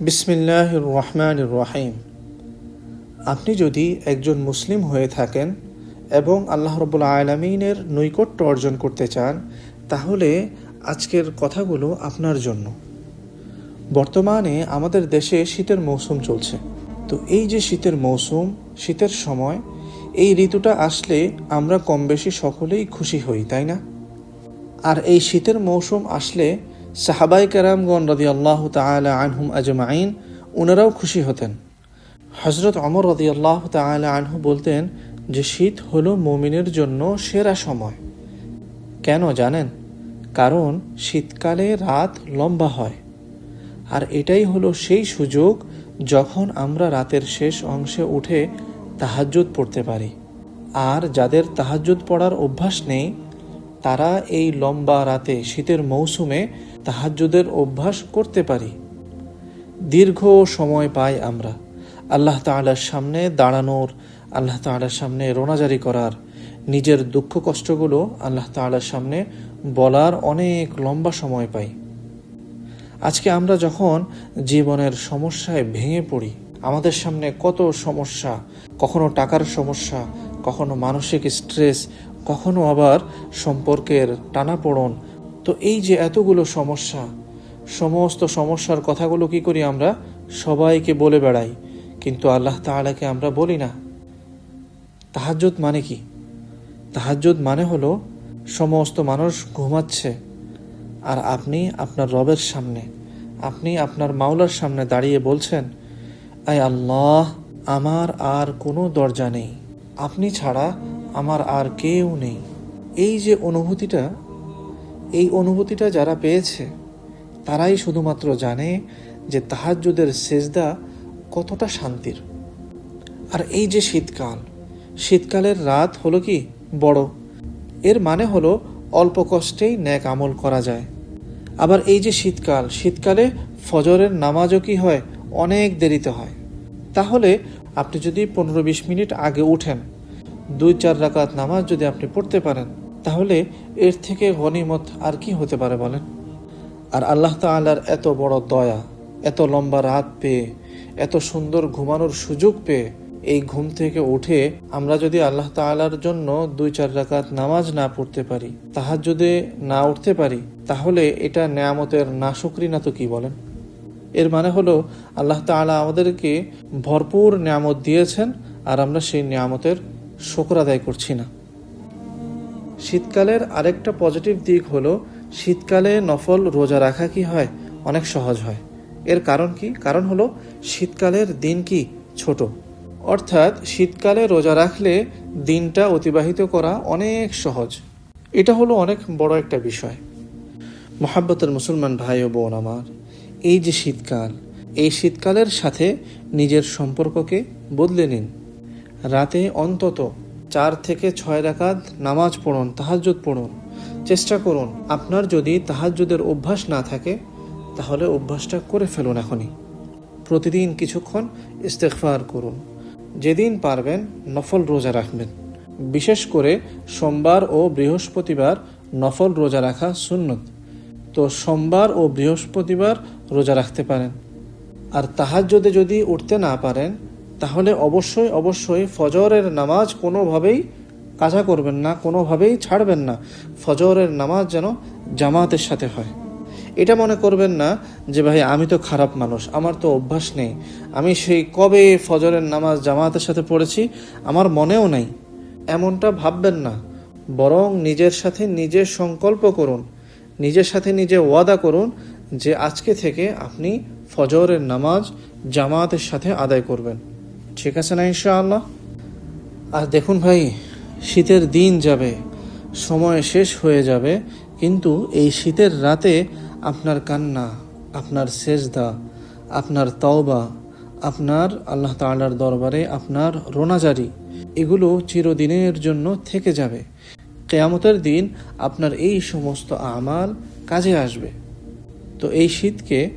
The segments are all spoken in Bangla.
বিসমিল্লাহ রহমান রহিম। আপনি যদি একজন মুসলিম হয়ে থাকেন এবং আল্লাহ রবুল আলমিনের নৈকট্য অর্জন করতে চান, তাহলে আজকের কথাগুলো আপনার জন্য। বর্তমানে আমাদের দেশে শীতের মৌসুম চলছে। তো এই যে শীতের মৌসুম, শীতের সময়, এই ঋতুটা আসলে আমরা কম বেশি সকলেই খুশি হই, তাই না? আর এই শীতের মৌসুম আসলে সাহাবাই কারামগণ রদি আল্লাহ তালা আনহুম আজমাইন ওনারাও খুশি হতেন। হজরত অমর রদি আল্লাহ তালা আনহু বলতেন যে, শীত হলো মমিনের জন্য সেরা সময়। কেন জানেন? কারণ শীতকালে রাত লম্বা হয়। আর এটাই হলো সেই সুযোগ যখন আমরা রাতের শেষ অংশে উঠে তাহাজ্জুদ পড়তে পারি। আর যাদের তাহাজ্জুদ পড়ার অভ্যাস নেই তারা এই লম্বা রাতে শীতের মৌসুমে তাহাজ্জুদের অভ্যাস করতে পারি। দীর্ঘ সময় পাই আমরা। আল্লাহ তাআলার সামনে দাঁড়ানোর, আল্লাহ তাআলার সামনে রোনাজারি করার, নিজের দুঃখ কষ্টগুলো আল্লাহ তাআলার সামনে বলার অনেক লম্বা সময় পাই। আজকে আমরা যখন জীবনের সমস্যায় ভেঙে পড়ি, আমাদের সামনে কত সমস্যা, কখনো টাকার সমস্যা, কখনো মানসিক স্ট্রেস কখনো আবার সম্পর্কের টানাপোড়ন। তো এই যে এতগুলো সমস্যা, সমস্ত সমস্যার কথাগুলো কি করি আমরা? সবাইকে বলে বেড়াই। কিন্তু আল্লাহ তাআলাকে আমরা বলি না। তাহাজ্জুদ মানে কি? তাহাজ্জুদ মানে হলো সমস্ত মানুষ ঘুমাচ্ছে আর আপনি আপনার রবের সামনে, আপনি আপনার মাওলার সামনে দাঁড়িয়ে বলছেন, আয় আল্লাহ, আমার আর কোনো দরজা নেই। আপনি ছাড়া আমার আর কেউ নেই। এই যে অনুভূতিটা, এই অনুভূতিটা যারা পেয়েছে, তারাই শুধুমাত্র জানে যে তাহাজ্জুদের সেজদা কতটা শান্তির। আর এই যে শীতকাল, শীতকালের রাত হলো কি বড়? এর মানে হলো অল্প কষ্টেই ন্যাক আমল করা যায়। আবার এই যে শীতকাল, শীতকালে ফজরের নামাজও কি হয়? অনেক দেরিতে হয়। তাহলে আপনি যদি পনেরো বিশ মিনিট আগে উঠেন দুই চার রাকাত নামাজ যদি আপনি পড়তে পারেন, তাহলে এর থেকে গনিমত আর কি হতে পারে বলেন? আর আল্লাহ তাআলার এত বড় দয়া, এত লম্বা রাত পেয়ে, এত সুন্দর ঘুমানোর সুযোগ পেয়ে এই ঘুম থেকে উঠে আমরা যদি আল্লাহ তাআলার জন্য দুই চার রাকাত নামাজ না পড়তে পারি তাহার যদি না উঠতে পারি, তাহলে এটা নেয়ামতের নাশুকরি না তো কি বলেন? এর মানে হলো আল্লাহ তাআলা আমাদেরকে ভরপুর নিয়ামত দিয়েছেন, আর আমরা সেই নিয়ামতের শকর আদায় করছি না। শীতকালের আরেকটা পজিটিভ দিক হলো, শীতকালে নফল রোজা রাখা কি হয়? অনেক সহজ হয়। এর কারণ কি? কারণ হলো, শীতকালের দিন কি? ছোট। অর্থাৎ, শীতকালে রোজা রাখলে দিনটা অতিবাহিত করা অনেক সহজ। এটা হলো অনেক বড় একটা বিষয়। মোহাব্বতের মুসলমান ভাই ও বোন আমার, এই যে শীতকাল, এই শীতকালের সাথে নিজের সম্পর্ককে বদলে নিন। রাতে অন্তত চার থেকে ছয় রাকাত নামাজ পড়ুন, তাহাজ্জুদ পড়ুন। চেষ্টা করুন, আপনার যদি তাহাজ্জুদের অভ্যাস না থাকে, তাহলে অভ্যাসটা করে ফেলুন এখনই। প্রতিদিন কিছুক্ষণ ইস্তেগফার করুন। যেদিন পারবেন নফল রোজা রাখবেন। বিশেষ করে সোমবার ও বৃহস্পতিবার নফল রোজা রাখা সুন্নত। তো সোমবার ও বৃহস্পতিবার রোজা রাখতে পারেন। আর তাহাজ্জুদে যদি উঠতে না পারেন তাহলে অবশ্যই অবশ্যই ফজরের নামাজ কোনোভাবেই কাজা করবেন না, কোনোভাবেই ছাড়বেন না। ফজরের নামাজ যেন জামাতের সাথে হয়। এটা মনে করবেন না যে, ভাই, আমি তো খারাপ মানুষ, আমার তো অভ্যাস নেই। আমি সেই কবে ফজরের নামাজ জামাতের সাথে পড়েছি, আমার মনেও নেই। এমনটা ভাববেন না। বরং নিজের সাথে নিজে সংকল্প করুন, নিজের সাথে নিজে ওয়াদা করুন যে, আজকে থেকে আপনি ফজরের নামাজ জামাতের সাথে আদায় করবেন। ঠিক আছে না ইনশাআল্লাহ? আর দেখুন ভাই, শীতের দিন যাবে, সময় শেষ হয়ে যাবে, কিন্তু এই শীতের রাতে আপনার কান্না, আপনার সেজদা, আপনার তওবা, আপনার আল্লাহ তাআলার দরবারে আপনার রোনাজারি, এগুলো চিরদিনের জন্য থেকে যাবে। কেয়ামতের দিন আপনার এই সমস্ত আমাল কাজে আসবে। তো এই শীতকে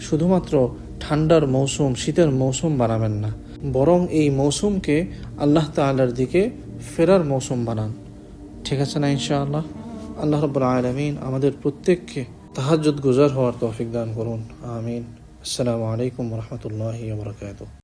শুধুমাত্র ঠান্ডার মৌসুম, শীতের মৌসুম বানাবেন না। বরং এই মৌসুমকে আল্লাহ তাআলার দিকে ফেরার মৌসুম বানান। ঠিক আছে না ইনশাআল্লাহ? আল্লাহ রব্বুল আলমিন আমাদের প্রত্যেককে তাহাজুদ গুজার হওয়ার তৌফিক দান করুন। আমিন। আসসালামু আলাইকুম রহমতুল্লাহ বরকাত